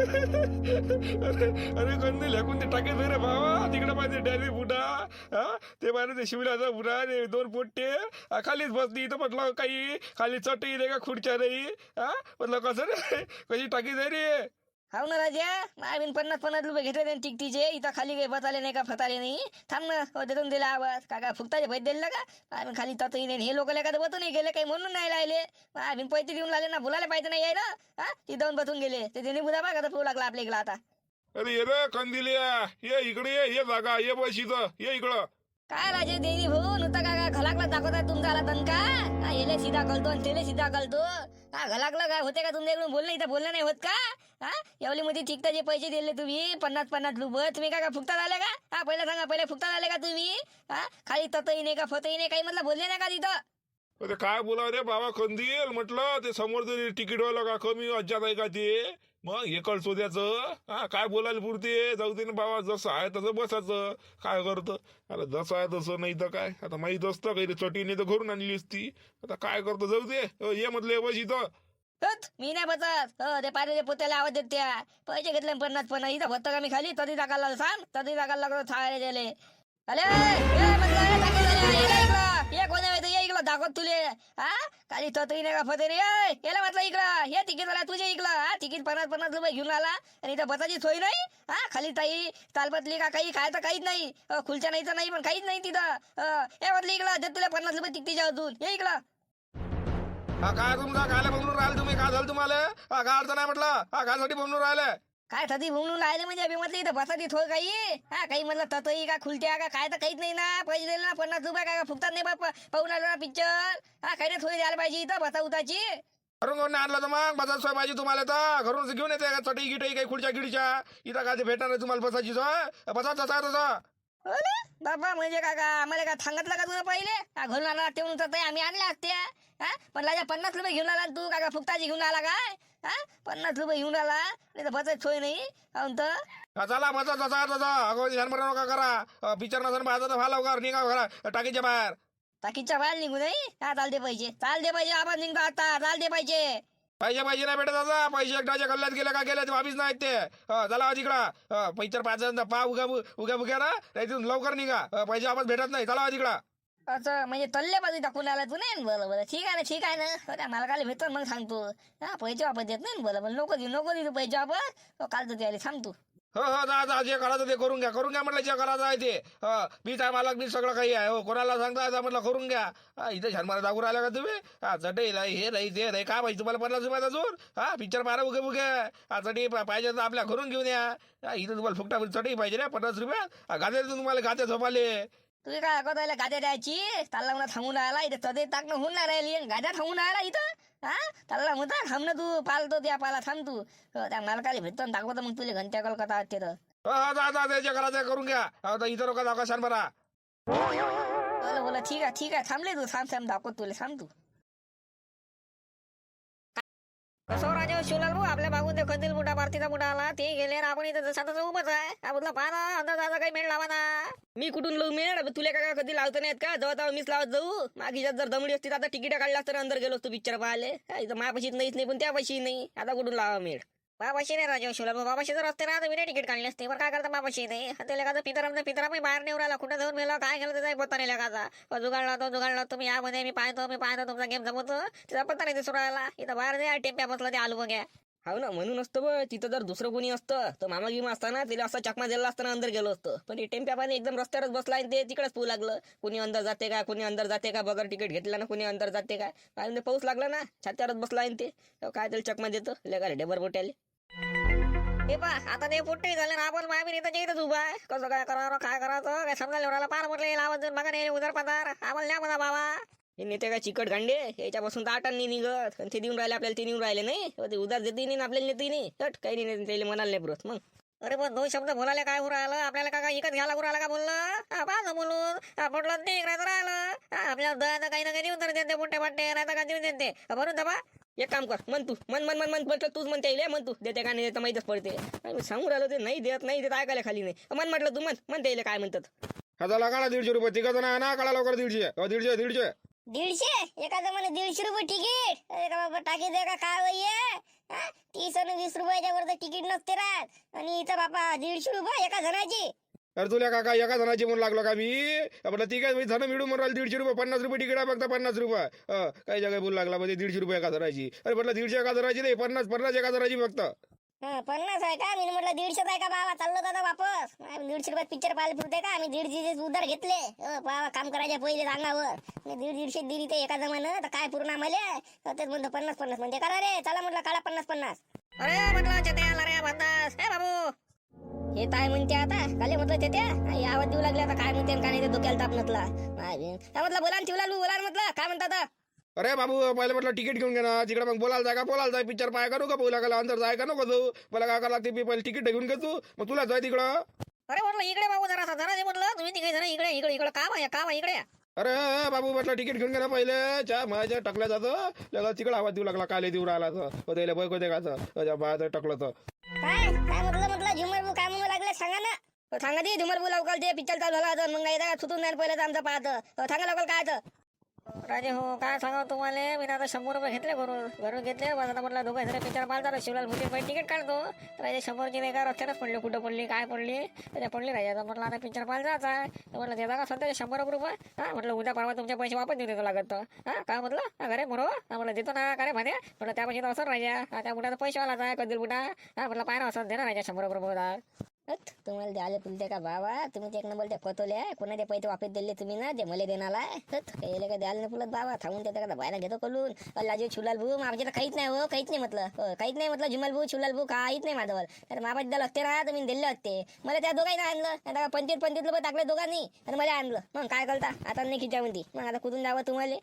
अरे अरे कंदी लेकून ते टाकत रे भावा. तिकडे पाहिजे डॅरी बुडा. हा? ते पाहिजे ते शिवराचा बुडा. ते दोन पोट्टे. खालीच बसली. इथं म्हटलं काही खाली चटई रे का खुर्च्या रे हा? म्हटलं कसं रे? कशी टाकी जाय रे? हाव ना राजा मायबीन पन्नास पन्नास रुपये घेतले त्यांनी टिकटीचे इथं खाली काही बसाले नाही का फताले नाही. थांब ना हो देतून दिला आवाज. काका फुकताचे पैसे दिले का? मायबीन खाली ततही नाही हे लोक लेखा बसून नाही गेले काही म्हणून नाही राहिले. मायबीन पैसे देऊन लागले ना बोलायला पाहिजे नाही यायला. हा तिथं जाऊन बसून गेले. ते त्यांनी बुधा बघा पिऊ लागला आपल्या इकडं आता. अरे ये रे कंदिलिया ये इकडे ये ये जागा ये बस इथं ये इकडं. काय राजे देवी भाऊ नुसतं काका घलाकला दाखवताय तुमचा आला दणका? येले सीधा कळतो आणि तेले सीधा कळतो. का घलाकला काय? होते का तुमच्या इकडून बोलणं इथं बोलणं नाही होत का? हा? एवढी मध्ये जे पैसे दिले तुम्ही पन्नास पन्नास रुपये तुम्ही काय का फुकता आले का? हा पहिला सांगा पहिले फुकता आले का तुम्ही? हा? खाली ततही नाही का फतही नाही काही म्हटलं बोलले नाही का तिथं? अरे काय बोला रे बाबा कंदील म्हटलं ते समोर तरी तिकीट वाला का कमी अज्जात आहे का ते? मग हे सोद्याचं हा काय बोलायला पुरते जाऊ दे ना बाबा जसं आहे तसं बसायचं. काय करतं? अरे जसं आहे तसं नाही तर काय? आता माहीत असतं काही चटीने तर घरून आणली असती. आता काय करतो? जाऊ दे. अ, ये म्हटलं बस इथं मी नाही बसत हो ते पाहिजे पोत्याला आवाज देत त्या. पैसे घेतले पन्नास पन्नास. इथं भत्त का मी खाली? तरी टाकायला सांग. तरी टाकायला लागलो थाळे गेले अरे ए, म्हटलं, ये इकडं. ये कोण आहे ते, ये दाखवत तुले हा काही तरी नाही का फते रे याला म्हटलं इकडं हे तिकीट आला तुझे इकडं हा तिकीट पन्नास पन्नास रुपये घेऊन आला. आणि इथं बसाची सोय नाही हा खाली ताई तालपतली का काही खायचं काहीच नाही. खुलच्या नाहीचं नाही पण काहीच नाही तिथं. हे म्हटलं इकडं देत तुला पन्नास रुपये तिकटीच्या अजून. हे इकडं. हा काय तुमचा काय बघून राहिले तुम्ही? काय झालं तुम्हाला? हा काय अडचण म्हटलं? हा कायसाठी बघून राहिले? काय थती म्हणून राहिले म्हणजे अभि म्हटलं इथं? बसा थोड काही? हा काही म्हणलं ततही का खुलत्या का? काय तर काहीच नाही ना. पैसे दिले ना पन्नास रुपये काय का फुकतात नाही बाप? पाहून आलो ना पिक्चर हा काही थोडी द्यायला पाहिजे इथं बसा उताची. घरून कोणी आणलं तर मग? बसायची सोय पाहिजे तुम्हाला तर. घरून घेऊन येते का? चटई गिटई काही खुर्च्या गिडीच्या इथं काय ते भेटणार नाही तुम्हाला बसायची सोय? बसा तसा तसा. ना बाबा म्हणजे का का आम्हाला का सांगितलं का तुला पहिले? हा घरून आणला ठेवून तर आम्ही आणल्या असत्या. हा पण राजा पन्नास रुपये घेऊन आला तू? का फुकताची घेऊन आला काय? हा? पन्नास रुपये घेऊन आला नाही तर बसायची सोय नाही. काहून तर? हा, चला बसा जसा तसा अगो ध्यान नका करा. पिक्चर नसन पाहता तर व्हा लवकर. निघा घरा टाकीच्या बाहेर. टाकीच्या बाहेर निघू नाही? हा चालते पाहिजे चालते पाहिजे आपण निघतो आता. चालते पाहिजे पैसे. पैसे नाही भेटत दादा. पैसे एकदाच्या गल्ल्यात गेले का गेले ते वापिस नाहीत ते. हा, चला तिकडं. पिक्चर पाहायचं पा उगा उगा उगा ना. तिथून लवकर निघा. हा, पैसे वापस भेटत नाही. चला तिकडं. असं म्हणजे तल्ले बाजू टाकून आला तू नाही बरं बरं. ठीक आहे ना ठीक आहे ना. हो त्या मालकाला भेटतो मग सांगतो हा पैसे वापस देत नाही बरं बरं. नको देऊ नको देऊ पैसे वापस. हो, काल तर त्याला सांगतो हो हो जा जा. जे करायचं ते करून घ्या. करून घ्या म्हटलं जे करायचं आहे ते. हो मीच आहे मालक मी सगळं काही आहे. हो कोणाला सांगता येतं म्हटलं करून घ्या. हा इथं छान मला दाखवून राहिला का तुम्ही? हा चटई नाही हे नाही ते नाही काय पाहिजे तुम्हाला पन्नास रुपयाचा अजून हा पिक्चर मारा उगे उगे. हा चटई पा- पाहिजे तर आपल्या घरून घेऊन या. हा, इथं तुम्हाला फुकटा चटई पाहिजे ना पन्नास रुपयात हा, गाद्या देतो तुम्हाला गाद्या झोपाले. तुझी काय ऐकत राहिला गाद्या द्यायची? त्याला म्हणा थांबून राहिला इथं तदे टाकणं होऊन नाही राहिली. गाद्या थांबून राहिला इथं? हा? त्याला म्हणता थांब ना तू पालतो त्या पाला थांब तू. हो, त्या मालकाला भेटतो आणि दाखवतो मग तुला घंट्या जा जा ते आहे करून घ्या. आता इथं लोक दाखवा बरा. बोला बोला ठीक आहे ठीक आहे. थांबले तू थांब थांब दाखवत तुला थांब तू. कसं राजा शिवलाल भाऊ आपल्या मागून ते कंदील मोठा भारतीचा मोठा आला. ते गेले आपण इथं जसा तसं उभंच आहे. आपला पहा ना अंदाज आता काही मेळ लावा ना. मी कुठून लावू मेळ? तुले तुला काय कधी लावत नाहीत का? जवळ तेव्हा मीच लावत जाऊ. मागीच्यात जर दमडी असती तर आता तिकीट काढला असतं अंदर गेलो असतो पिक्चर पाहिले हा, इथं मापाशीच नाहीच नाही पण त्यापाशी नाही. आता कुठून लावा मेळ? बाबाशी नाही राजा शिवला बाबाशी जर असते ना तर मी नाही तिकीट काढले असते. पण काय करता बाबाशी नाही त्याला का पितराम पितरा बाहेर नाही राहिला कुठं जाऊन मेला? काय केलं त्याचा? पत्ता नाही लागायचा जुगाडला तो जुगाडला तुम्ही यामध्ये मी पाहतो मी पाहतो तुमचा गेम जमवतो त्याचा पत्ता नाही दिसून राहिला. इथं बाहेर द्या टेप्या बसला ते आलू बघ्या हो ना म्हणून असतं बघ तिथं जर दुसरं कोणी असतं तर मामा गिमा असताना तिला असा चकमा दिला असताना अंदर गेलो असतं. पण ते टेम्प्या पाणी एकदम रस्त्यावरच बसला आणि ते तिकडेच पू लागलं. कोणी अंदर जाते का कोणी अंदर जाते का बगर तिकीट घेतलं ना कोणी अंदर जाते का. आणि ते पाऊस लागला ना छात्यावरच बसला आणि ते. काय त्याला चकमा देतो. लेका डेबर बोट्याले. हे पा आता ते पोट्टे झाले ना आपण मामी इथं इथंच उभा आहे. कसं काय करावं काय करायचं काय समजा एवढ्याला पार म्हटलं आवाज जर बघा नाही उदर पदार. आम्हाला न्या म्हणा बाबा. हे नेते काय चिकट गांडे? याच्यापासून तर आटांनी निघत. आणि ते देऊन राहिले आपल्याला ते नेऊन राहिले नाही. हो, ते उदार देते नाही आपल्याला नेते नाही. काही नाही त्याला म्हणाल नाही पुरत. मग अरे पण दोन शब्द बोलायला काय होऊ राहिलं? आपल्याला काय इकत घ्यायला राहिला का बोललं हा पाहा बोलून. हा पटलं ते इकडायचं राहिलं. हा आपल्याला दया काही ना काही देऊन तर देते मोठे वाटते नाही तर काय देऊन देते. हा, भरून दबा एक काम कर म्हण तू मन मन मन मन म्हटलं तूच म्हणते येईल म्हण तू. देते का नाही देते माहीतच पडते. मी सांगू राहिलो ते नाही देत नाही देत ऐकायला खाली नाही. मन म्हटलं तू म्हण म्हणते येईल काय म्हणतात? हा काढा दीडशे रुपये तिघ जण ना काढा लवकर दीडशे. दीडशे दीडशे. दीडशे? एखादं म्हणे दीडशे रुपये तिकीट. अरे का बाबा टाकी दे का काय वय तीस आणि वीस रुपयाच्या वर तिकीट नसते राहत आणि इथं बापा दीडशे रुपये एका जणाची. अरे तुला काका एका जणाची म्हणून लागलो का मी? आपलं ती काय जण मिळून म्हणून राहिली दीडशे रुपये पन्नास रुपये तिकीट आहे फक्त पन्नास रुपये. अं, काही जागा बोलू लागला म्हणजे दीडशे रुपये एका जणाची. अरे म्हटलं दीडशे एका जणाची नाही पन्नास पन्नास एका जणाची फक्त. हा पन्नास आहे का? मी म्हटलं दीडशेच आहे का बाबा? चाललो दादा आम्ही दीडशे रुपयात पिक्चर पाहायला पुरते का? आम्ही दीडशे उधार घेतले. बाबा काम करायच्या पहिले अंगावर. मी दीड दीडशे दिली ते एका जमानं. तर काय पूर्ण आम्हाला? तर तेच म्हणतो पन्नास पन्नास म्हणते. करा रे चला म्हटलं काढा पन्नास पन्नास. अरे म्हटलं चेत्या रे भन्नास हे बाबू. हे काय म्हणते आता. काले म्हटलं चेत्या आई आवाज देऊ लागले आता. काय म्हणते काय नाही ते डोक्याला ताप नसला. काय म्हटलं बोला ठेवला बोला न म्हटलं. काय म्हणतात? अरे बाबू पहिले म्हटलं तिकीट घेऊन घे ना. तिकडे मग बोलायला जाय का बोलायला जाय. पिक्चर पाय करू का बोला का अंदर जाय का नको जाऊ. मला काय करा ते पहिले तिकीट घेऊन घे तू मग तुला जाय तिकडं. अरे म्हटलं इकडे बाबू जरा जरा जे म्हटलं तुम्ही तिघे जण इकडे इकडे इकडे. काम आहे काम आहे इकडे. अरे बाबू म्हटलं तिकीट घेऊन ना पहिले. च्या माझ्या टाकल्या जातं लगेच तिकडे आवाज देऊ लागला काले देऊ राहिला तर त्याला बैक होते का त्याच्या बाहेर टाकलं तर काय? काय म्हटलं म्हटलं? झुमर काय म्हणू लागले सांगा ना. सांगा ती धुमल बोला अवकाल ते पिक्चर चालू झाला होता. मग एकदा सुटून जाईल पहिलं आमचं पाहतं. सांगा लवकर काय राजे हो काय सांगा तुम्हाला? मी आता शंभर रुपये घेतले घरून घरून घेतले. माझा आता म्हटलं दोघं जण पिक्चर पाहता शिवलाल भुते पहिले तिकीट काढतो. राजे शंभरची नाही का रस्त्यानंच पडली कुठं पडली काय पडली? त्याच्या पडली राजे. आता म्हटलं आता पिक्चर पाहायला जायचं. आहे तर म्हटलं देता का सध्या? शंभर रुपये. हा म्हटलं उद्या परवा तुमचे पैसे वापस देऊ देतो लागत हां हा काय म्हटलं? हा घरे बरोबर म्हटलं देतो ना. काय म्हणे भाद्या? म्हटलं त्या पैसे असं राजा. हा त्या बुटाचा पैसे आला आहे कधी बुटा. हां म्हटलं पाहिजे असं दे ना राजा शंभर रुपये तुम्हाला द्यायला तुलते का बाबा? तुम्ही ते एक नंबर त्या कोतवले कोणा ते पैसे वापस दिले तुम्ही ना ते मला देणारा काही काय द्यायला नाही पुलत बाबा. थांबून ते का? बायला घेतो कलून लाजू छुलाल भाऊ आमच्या तर काहीच नाही हो काहीच नाही म्हटलं. काहीच नाही म्हटलं जुमल भाऊ छुलाल भाऊ काहीच नाही माझ्यावर. तर माबाबद्दल असते ना तुम्ही दिले असते मला त्या दोघांना आणलं. आता पंचवीस पंचवीस रुपये टाकले दोघांनी आणि मला आणलं. मग काय करता? आता नाही खिच्यामध्ये मग आता कुठून जावं तुम्हाला?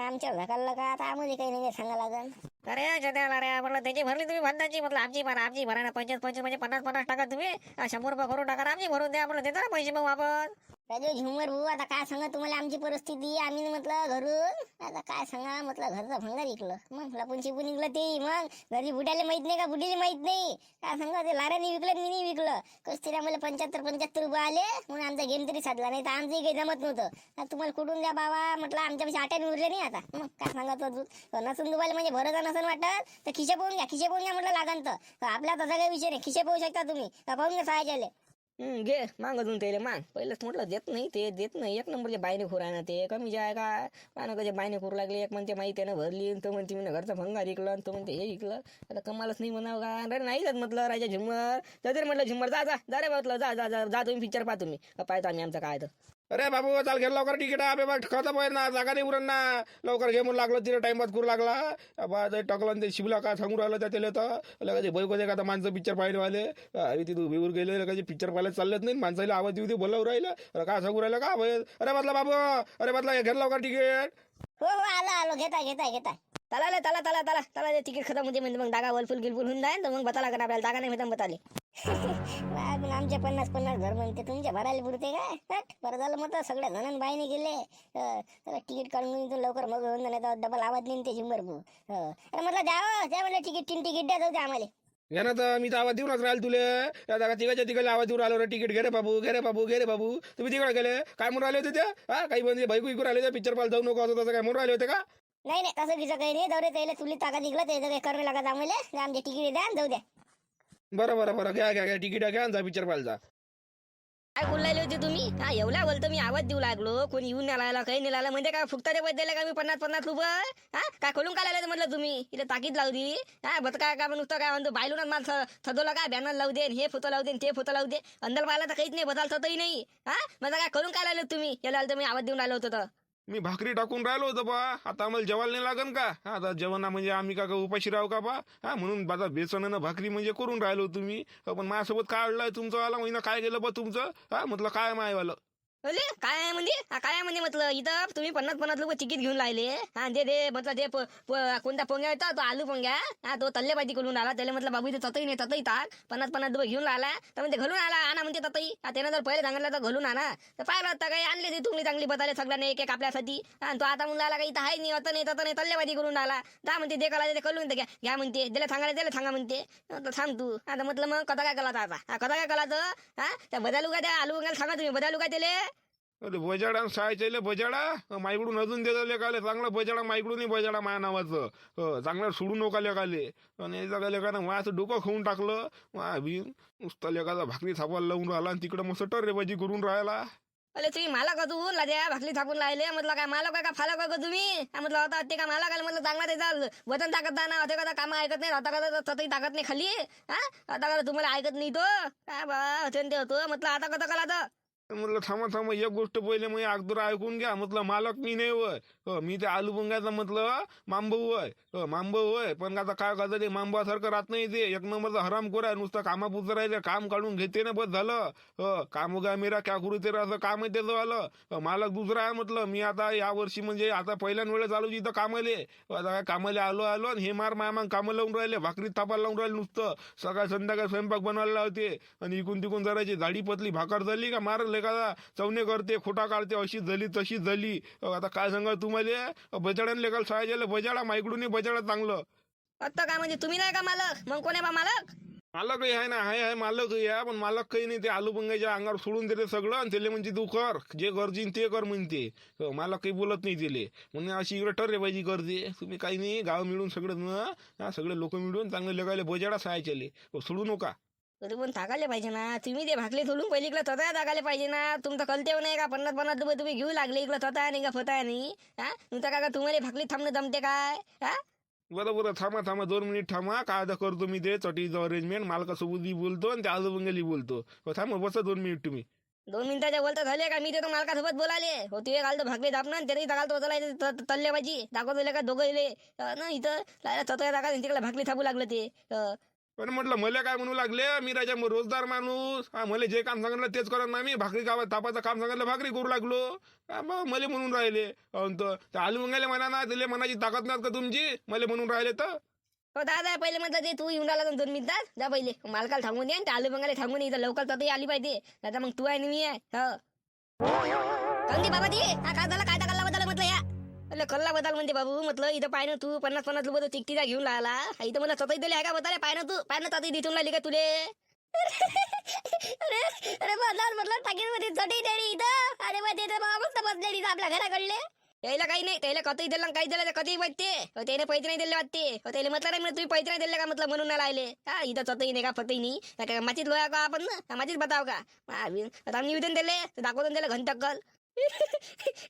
आमच्या झकाललं का? आता आम्हाला काही नाही सांगा लागल. अरे जत्याला अरे म्हटलं त्याची भरली तुम्ही भन्नाची म्हटलं आमची भरा आमची भरा ना पंचवीस पंचवीस म्हणजे पन्नास पन्नास टाका तुम्ही. शंभर रुपये भरून टाका आमची भरून द्या. म्हटलं देता ना पैसे मग वापस. राजू झुमर भाऊ आता काय सांगा तुम्हाला? आमची परिस्थिती आम्ही म्हटलं घरून. आता काय सांगा? म्हटलं घरचं भंगार इकलं. मग लपून शिपून निघलं ते? मग घरी बुडायला माहीत नाही का? बुडीला माहीत नाही. काय सांगा? ते लाऱ्याने विकलं मी नाही विकलं. कसं तरी आम्हाला पंच्याहत्तर पंच्याहत्तर रुपये आले. म्हणून आमचा गेम तरी साधला नाही. तर आमचंही काही जमत नव्हतं. तुम्हाला कुठून द्या बाबा? म्हटलं आमच्यापाशी आट्याने उरले नाही आता. मग काय सांगत होतो नसून तुम्हाला म्हणजे भरोसा नसून वाटत. तर खिशे पाहून घ्या खिशे पाहून घ्या म्हटलं लागन तर. आपला तसा काही विषय नाही. खिशे पाहू शकता तुम्ही. पाहून घ्या सहायच्याले घे मांग अजून त्याला मांग. पहिलंच म्हटलं देत नाही ते देत नाही. एक नंबरचे बायने खोर आहे ना ते. कमी जे आहे का पानं बायने खूर लागले एक म्हणते माहिती त्यानं भरली तो म्हणते मी घरचा भंगार इकलं आणि तो म्हणते हे इकलं आता कमालच नाही म्हणावं का? अरे नाही जात म्हटलं राजा झुमर जा रे म्हटलं झुमर जा जा. जा रे म्हटलं जा जा जा जा तुम्ही पिक्चर पाहा तुम्ही. पाहतो आम्ही आमचं काय तर. अरे बाबू चाल घे लवकर तिकीट. आहे बघ खतम होईल ना जागा नाही उरण ना. लवकर घे म्हणून लागलो तिला टाइमपास करू लागला. बा ते टकलं ते शिवला का सांगू राहिलं त्या त्याला तर. कधी बैक होते का आता माणसं पिक्चर पाहिले वाले अरे उभी उभीवर गेले कधी पिक्चर पाहायला चाललेत नाही. माणसाला आवाज देऊ दे बोलावं राहिलं. अरे काय सांगू राहिलं का? भाई अरे म्हटलं बाबू अरे म्हटलं घे लवकर तिकीट. हो हो आलो आलो. घेता घेताय घेता. तला रे तला तला तला. तला ते तिकीट खतम होते म्हणजे मग दागा वलफुल गिलफुल होऊन जाईल. तर मग बता लागत आपल्याला. दागा नाही होता बताले अजून आमचे पन्नास पन्नास घर म्हणते तुमच्या भरायला पुरते हट, बरं झालं मग सगळ्या जणांनी बाईने गेले तिकीट काढून लवकर मग होऊन नाही डबल आवाज नाही ते शंभर अरे म्हटलं द्यावं द्या म्हटलं तिकीट तीन तिकीट द्या जाऊ द्या आम्हाला. तर मी तर आवाज देऊनच राहील तुले. जागा तिघाच्या तिघाला आवाज देऊ राहिलो रे तिकीट. घे रे बाबू घे रे बाबू घे रे बाबू. तुम्ही तिकडे गेले? काय म्हणून राहिले होते त्या हा काही म्हणजे बाईक विकू राहिले होते? पिक्चर पाहायला जाऊ नको असं तसं काय म्हणून राहिले होते का? नाही नाही तसं गिसं काही नाही. जाऊ दे त्याला तुली ताकद निघलं ते काही करणं लागत आम्हाला आमचे तिकीट द्या जाऊ द्या. बरं बरं बरं घ्या घ्या घ्या. तिकीट घ्या आणि जा पिक्चर पाहायला जा. काय बोललेले होते तुम्ही? हा एवढ्या बोलतो मी आवाज देऊ लागलो. कोणी येऊन नाही लागला काही नाही लागला म्हणजे काय फुकटाचे पैसे दिले का मी पन्नास पन्नास रुपये? हा काय खोलून काय लागलं म्हटलं तुम्ही? इथे ताकीद लावली हा बत काय काय नुसतं काय म्हणतो बायलून मला थदवलं काय बॅनर लावू दे हे फोटो लावू दे ते फोटो लावू दे. अंदर पाहिला तर काहीच नाही बदल थतही नाही. हा म्हणजे काय करून काय लागलं तुम्ही? याला तर मी आवाज देऊन राहिलो होतो तर. मी भाकरी टाकून राहिलो होतो बा. आता आम्हाला जेवायला नाही लागन का? आता जेवणा म्हणजे आम्ही का उपाशी राहू का बा? हा म्हणून आता बेसनानं भाकरी म्हणजे करून राहिलो तुम्ही. पण माझ्यासोबत काय अडलंय तुमचं? आला महिना काय गेलं बा तुमचं? हा म्हटलं काय मायवालं? अरे काय आहे म्हणजे? हा, काय आहे म्हणजे म्हटलं? इथं तुम्ही पन्नास पन्नास लोक तिकीट घेऊन राहिले. हा दे दे म्हटलं ते प- प- कोणता पोंग्या होता तो आलू पोंग्या. हा तो तल्लेबाजी करून आला. त्याला म्हटलं बाबू इथे ततही नाही ततही टाक पन्नास पन्नास रुपये घेऊन आला. तर म्हणजे घालून आला. आणा म्हणते ततही हा त्यानं जर पहिले सांगितलं तर घालून आणा. तर पाहिलं होतं काही आणले ते तुम्ही चांगली बताले सगळ्यांना एक एक आपल्यासाठी. हा तो आता म्हणून आला काही इथं आहे नाही आता नाही तत नाही तल्लेबाजी करून आला. जा म्हणते दे कला ते करून घ्या घ्या म्हणते. त्याला सांगायला त्याला सांगा म्हणते. तर थांब तू. आता म्हटलं मग कथा काय कला आता? हा कथा काय कला तर हा त्या बदालू का त्या आलू सांगा तुम्ही. बदालू काय त्याले? अरे बजाडा शाळेचे बजाडा? माईकडून अजून देतो लेखाले चांगलं बजाडा माईकडूनही बजाडा माया नावाचं. चांगला चांगलं सोडू नका लेखाले आणि एका लेखानं मायाचं डोकं खाऊन टाकलं. मा बी नुसतं लेखाचा भाकरी थापायला लावून राहिला आणि तिकडं मस्त टर्रेबाजी करून राहिला. अरे तुम्ही मला का तू? लाद्या भाकली थापून राहिले. म्हटलं काय मला काय का? फाला का तुम्ही? म्हटलं होता ते का मला काय म्हटलं चांगला त्याचा वजन ताकद दाना. होते का काम ऐकत नाही? आता का तसंही ताकत नाही खाली? हा? आता का तुम्हाला ऐकत नाही तो? काय बा होते होतो. म्हटलं आता कसं कला तर म्हटलं थांबा थांबा एक गोष्ट पहिले मग अगदर ऐकून घ्या. म्हटलं मालक मी नाही वय हो, मी ते आलू बुंग्याचं म्हटलं मांबव वय हो मांबव वय पण आता काय करतं ते मांबासारखं राहत नाही ते. एक नंबरचा हराम आहे नुसतं कामापुरतं राहिले काम काढून घेते ना बस झालं. हो, काम गा मेरा क्या करू तेरा असं काम आहे त्याचं आलं हो, मालक दुसरा आहे म्हटलं मी आता या वर्षी म्हणजे आता पहिल्याच वेळेस आलो इथं कामाले. आता काय कामाले आलो आलो आणि हे मार मामा कामं लावून राहिले. भाकरी थापायला लावून राहिले नुसतं. सकाळ संध्याकाळ स्वयंपाक बनवायला लावते. आणि इकून तिकून जरायची झाडी पतली भाकर झाली का लेखाला चवणे करते खोटा काढते अशी झाली तशी झाली आता काय सांगा तुम्हाला? बजाड्याने लेखाला शाळेच्या बजाडा माईकडून बजाडा चांगलं. आता काय म्हणजे तुम्ही नाही का मालक? मग कोण आहे बा मालक? मालकही आहे ना आहे आहे मालकही आहे पण मालक काही नाही ते आलू बंगाच्या अंगावर सोडून देते सगळं आणि त्याला म्हणते तू कर जे गरजीन ते कर म्हणते. हो, मालक काही बोलत नाही तिले म्हणून अशी इकडे टर्रेबाजी करते तुम्ही काही नाही गाव मिळून सगळं सगळे लोक मिळून चांगले लेखाले बजाडा शाळेच्याले हो, सोडू नका. तरी पण थाकाले पाहिजे ना. तुम्ही ते भाकली सोडून पहिले इकडे स्वतः टाकायला पाहिजे ना. तुमचं कलतेव नाही का? पन्नास पन्नास रुपये तुम्ही घेऊ लागले इकडे स्वतः नाही का स्वतः नाही हा? नुसतं का तुम्हाला भाकली थांबणं जमते काय? हा? बरं बरं. थांबा थांबा. दोन मिनिट थांबा. काय आता करतो मी ते? चटीचं अरेंजमेंट मालकासोबत बी बोलतो आणि त्या आजोबंगाली बोलतो. हो, थांबा बसा दोन मिनिट तुम्ही. दोन मिनिटाच्या बोलता झाले का? मी ते तो मालकासोबत बोलाले. हो ते घालतो भाकरी दाबणं तरी घालतो चला तल्ले पाहिजे दाखवतो का? दोघं इले. ना इथं. चतया दाखा तिकडे भाकरी थांबू लागलं ते. पण म्हटलं मला काय म्हणू लागले? मी राजा मग रोजदार माणूस. हा मला जे काम सांगितलं तेच करत ना मी. भाकरी गावात तापाचं काम सांगितलं भाकरी करू लागलो. मग मला म्हणून राहिले. तर आलू मंगायला म्हणा ना त्याला मनाची ताकद नाही का तुमची? मला म्हणून राहिले तर. हो दादा पहिले म्हणतात ते तू येऊन राहिला दोन मिनिटात जा पहिले. मालकाला थांबून ये आणि ते आलू मंगायला थांबून ये. लवकर तर आली पाहिजे. दादा मग तू आहे आणि मी आहे. हो. दे बाबा ती हा काय झालं? अरे कल्ला बदल म्हणते बाबू. म्हटलं इथं पाय ना तू पन्नास पन्नास रुपये चिकटीचा घेऊन राहिला इथं मला स्वतः दिले आहे का बदल? पाय ना तू पाय ना तरी दिसून राहिली का तुले? अरे अरे बदल म्हटलं टाकीन मध्ये चटई देडी इथं. अरे मग ते तर बाबा मस्त बसलेली आपल्या घराकडले. यायला काही नाही त्याला कधी दिलं काही दिलं कधी वाटते त्याने पैसे नाही दिले वाटते. त्याला म्हटलं नाही तुम्ही पैसे नाही दिले का? म्हटलं म्हणून नाही राहिले. हा इथं स्वतःही नाही का फतही नाही का मातीत लोया का आपण ना? का मातीत बताव का? आता निवेदन दिले तर दाखवून दिलं घंटक्कल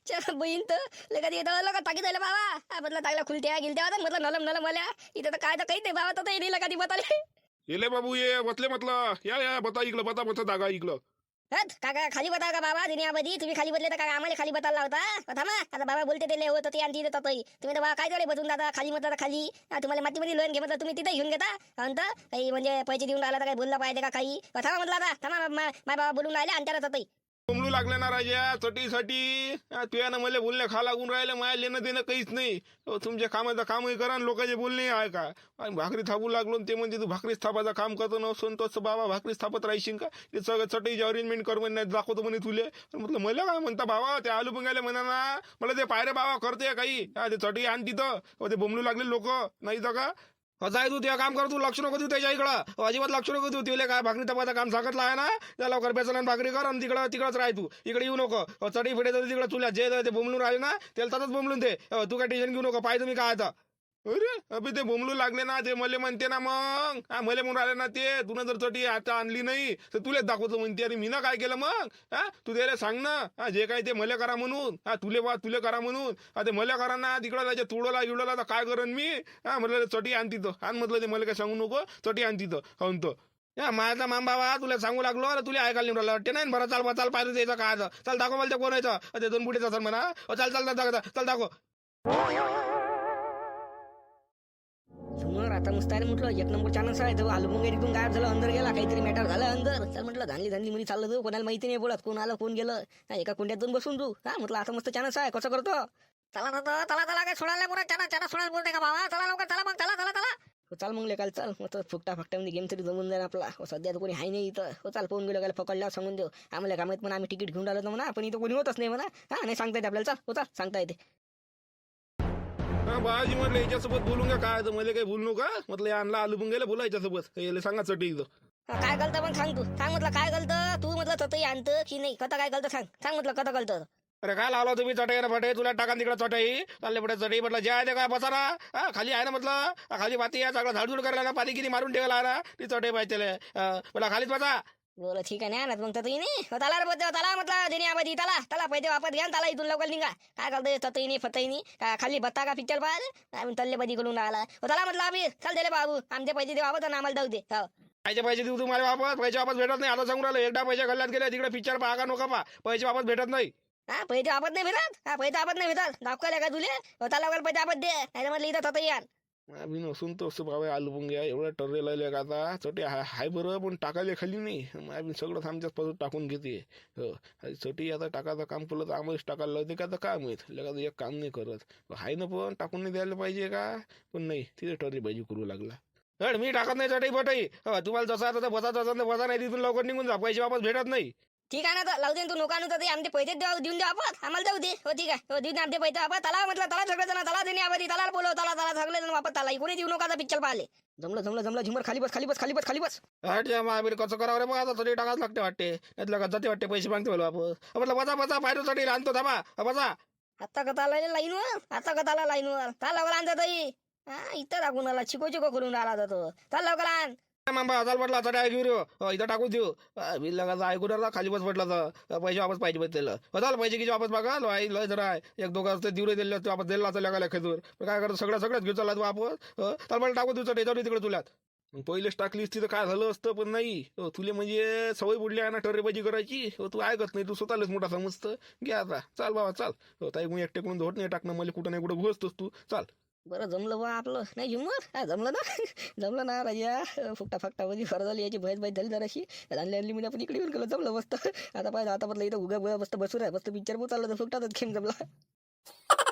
चल बहीण तर लगत येतं का टाकी दिलं बाबा. म्हटलं टाकला खुलत्या गिलत्या होत्या म्हटलं नलम नलम मला इथं तर काय तर काही नाही बाबा तर नाही लगा ती बताले येले बाबू ये बसले म्हटलं. या या बता इकडं बता बता जागा हट काका खाली बता का बाबा दुनियामध्ये? तुम्ही खाली बदले तर का आम्हाला खाली बताला होता थांबा. आता बाबा बोलते ते होतं ते आणि तिथे ततही तुम्ही तर बाबा काय झाले बसून दादा खाली म्हटलं खाली. हा, तुम्हाला मातीमध्ये लोन घे म्हटलं तुम्ही तिथे घेऊन घेता. अंत काही म्हणजे पैसे देऊन राहिला तर काही बोलला पाहिजे का काही? थांबा म्हटलं आता थांबा मा- माय बाबा बोलून राहिले आणि त्याला ततही कोंबडू लागले ना राजा चटीसाठी तुझ्यानं मला बोलणे खा लागून राहिले माया लेणं देणं काहीच नाही. तुमच्या कामाचं कामही करा आणि लोकांचे बोलणे आहे का? आणि भाकरी थापू लागलो ते म्हणजे तू भाकरी थापाचं काम करतो नसून तसं बाबा भाकरी स्थापत राहशील का? ते सगळं चटईचे अरेंजमेंट कर म्हणे दाखवतो म्हणे तुले. म्हटलं मला काय म्हणता भावा? ते आलू पंगायला म्हणा ना. मला ते पायरे बाबा करते काही. ते चटई आण तिथं. ते बोंबलू लागले लोक. नाही तर का? जाय तू ते काम कर तू लक्ष नको देऊ त्याच्या इकडं? अजिबात लक्ष नको देऊ तिला काय भाकरी तपाचं काम सांगितलं आहे ना? त्या लवकर बेसन आणि भाकरी कर आणि तिकडं तिकडंच राह तू. इकडे येऊ नको. चढी फिडे फिटे तिकडं तुला जे ते बोंबलून राहिले ना? त्याला तसंच बोंबलून दे. तू काय टेन्शन घेऊ नको पाहिजे तुम्ही काय आता? अरे अबे ते बोमलू लागले ना ते मले म्हणते ना मग. हा मले म्हणून राहिले ना ते. तुला जर चटी आता आणली नाही. तर तुलेच दाखवतो म्हणते अरे मी ना काय केलं मग? हा तू त्याला सांग ना. हा जे काय ते मले करा म्हणून. हा तुले बा तुले करा म्हणून. हा ते मले करा ना. तिकडं जायचं तुडोला गिडला तर काय करन मी? हा म्हटलं चटी आण तिथं. आण म्हटलं ते मला काय सांगू नको. चटी आण तिथं. खाऊन तो या माझा माम बाबा तुला सांगू लागलो. अरे तुला ऐकायला निवडलं राहिलं. वाटते नाही बरं चाल बा, चाल पाहिजे त्याचं काय आता. चल दाखव मला ते कोण यायचं ते दोन बुटीचं असेल म्हणा. हो, चाल चल चल चल चल, चल दाखव. समोर आता मुस्ताने म्हटलं एक नंबर चान्स आहे. तर आलू मुंगेर इथून गायब झालं अंदर गेला काहीतरी मॅटर झालं अंदर. चल म्हटलं धानली धानली मुली चाललं तू कोणाला माहिती नाही बोलत कोण आलं कोण गेलं हा, एका कुंड्यात जाऊन बसून तू. हा म्हटलं आता मस्त चान्स आहे कसं करतो? चला ना चला चला काय सोडायला पुरा चाना चाना सोडायला बोलते का बाबा? चला लवकर चला मग चला चला चला. हो, चाल मग काल चल. मग फुकटा फकट्यामध्ये गेम तरी जमून जाईल आपला. हो, सध्या तर कोणी आहे नाही इथं. हो चाल फोन गेलो काय पकडल्यावर सांगून देऊ. आम्हाला कामात पण आम्ही तिकीट घेऊन आलो म्हणा पण इथं कोणी होतच नाही म्हणा. हा नाही सांगता येते आपल्याला. चल हो चाल सांगता येते. बाजी म्हटलं याच्यासोबत बोलून का काय तर मला काही बोलू नका म्हटलं आणला आलू गेलं बोला याच्यासोबत. याला सांगा चटी इथं. काय गलतं पण सांग तू. सांग म्हटलं काय गलतं? तू म्हटलं ततही आणतं की नाही? कथा काय गलतं सांग. सांग म्हटलं कथा गलतं. अरे काय लावला तुम्ही चटई? ना फटे तुला टाका तिकडे चटई. चालले पुढे चटई म्हटलं जे आहे ते काय बसा ना हा, खाली आहे ना म्हटलं? हा, खाली माती आहे सगळं झाडझूड करायला ना पाणी किती मारून ठेवला आहे ना? ती चटई पाहिजे मला खालीच बसा. बोल ठीक आहे आणत मग ततही नाही हो, रे बद्दल त्याला म्हटलं देणे आबादी त्याला त्याला पैसे वापस घ्या त्याला इथून लवकर निघा. काय करतोय ततही नाही फतही नाही काय खाली बत्ता का पिक्चर पाहिजे आम्ही तल्ले बदी करून राहिला? हो, त्याला म्हटलं आम्ही चल दिले बाबू आमचे पैसे दे वापस आम्हाला जाऊ दे हो. पैसे पैसे देऊ तुम्हाला वापस पैसे वापस भेटत नाही. आता सांगून राहिलं एकदा पैसे गल्ल्यात गेले तिकडे पिक्चर पाहा का नका पा. पैसे वापस भेटत नाही. हा पैसे वापस नाही भेटत? हा पैसे वापस नाही भेटत? दाखवायला का तुले? हो, त्याला लवकर पैसे वापस दे. नाही म्हटलं इथं ततही आण. मी नसून तो असं बाबा आलू पुंग्या एवढा टर्रे लावले का आता. चोटी हाय हाय बरं पण टाकायला खाली नाही. मी सगळं आमच्याच पासून टाकून घेते. हो. चोटी आता टाकायचं काम केलं तर आम्हालाच टाकायला लावते का? तर काय माहीत? लगा एक काम नाही करत. हाय ना पण टाकून नाही द्यायला पाहिजे का? पण नाही तिथे टर्री पाहिजे करू लागला. हड मी टाकत नाही चटई बटई हो, तुम्हाला जसा आता बसा तसं तर बसा नाही तिथून लवकर निघून जा. पैसे वापस भेटत नाही. ठीक आहे ना तर लावू दे ना तू नोका ते आमचे पैसे देऊ देऊन दे वापस आम्हाला जाऊ दे. हो ठीक आहे. हो देऊन दे आमचे पैसे. वापस त्याला म्हटलं त्याला सगळे जण त्याला देणे आबादी त्याला बोलव त्याला त्याला सगळे जण वापस त्याला कोणी देऊ नका पिक्चर पाहिले जमलं जमलं जमलं. झुमर खाली बस खाली बस खाली बस खाली बस. महावीर कसं करावं रे मग? आता चटई टाकाच लागते वाटते. का जाते वाटते पैसे मागते वापस हो, म्हटलं बसा बसा बाहेर चटई आणतो थांबा. बसा. आता कथा आला लाईनवर? आता कथा आला लाईनवर? चाल लवकर आण ताई हा इथं टाकून आला. चिको चिको करून आला होता तो चाल लवकर आण. मांबा चाल पडला चटई घेऊन. इथं टाकून देऊ. हा, बिल लगाचा ऐकून राहिला खाली बस पडला तर. पैसे वापस पाहिजे बस त्याला हो चाल पैसे किती वापस बघा लय लय जरा आहे. एक दोघं असते दिवरे दिले असते वापस दिला असं लगायला खेचूर काय करतो? सगळं सगळंच घेऊन चालला तू वापस. तर चाल मला टाकून देऊ चटई तिकडे तुला पहिलेच टाकली असती तर काय झालं असतं पण नाही. तुले म्हणजे सवय बुडली आहे ना टर्रेबाजी करायची. हो तू ऐकत नाही तू स्वतःलाच मोठा समजतं. घ्या आता. चाल बाबा चाल. ताई मी एकटे कोण धोट नाही टाकणं. मला कुठं नाही कुठं घुसतोस तू. चाल. बरं जमलं बा आपलं. नाही झुमर हा जमलं ना? जमलं ना राजा. फुकटा फुकटा मध्ये फरं झाली याची भैस भैस झाली जराशी. आणली आणली मी आपण इकडे येऊन गेलो जमलं मस्त. आता पाहिजे आता म्हटलं इथं उगा उगा मस्त बसून आहे मस्त पिक्चर चाललं तर फुकटातच खेम जमला.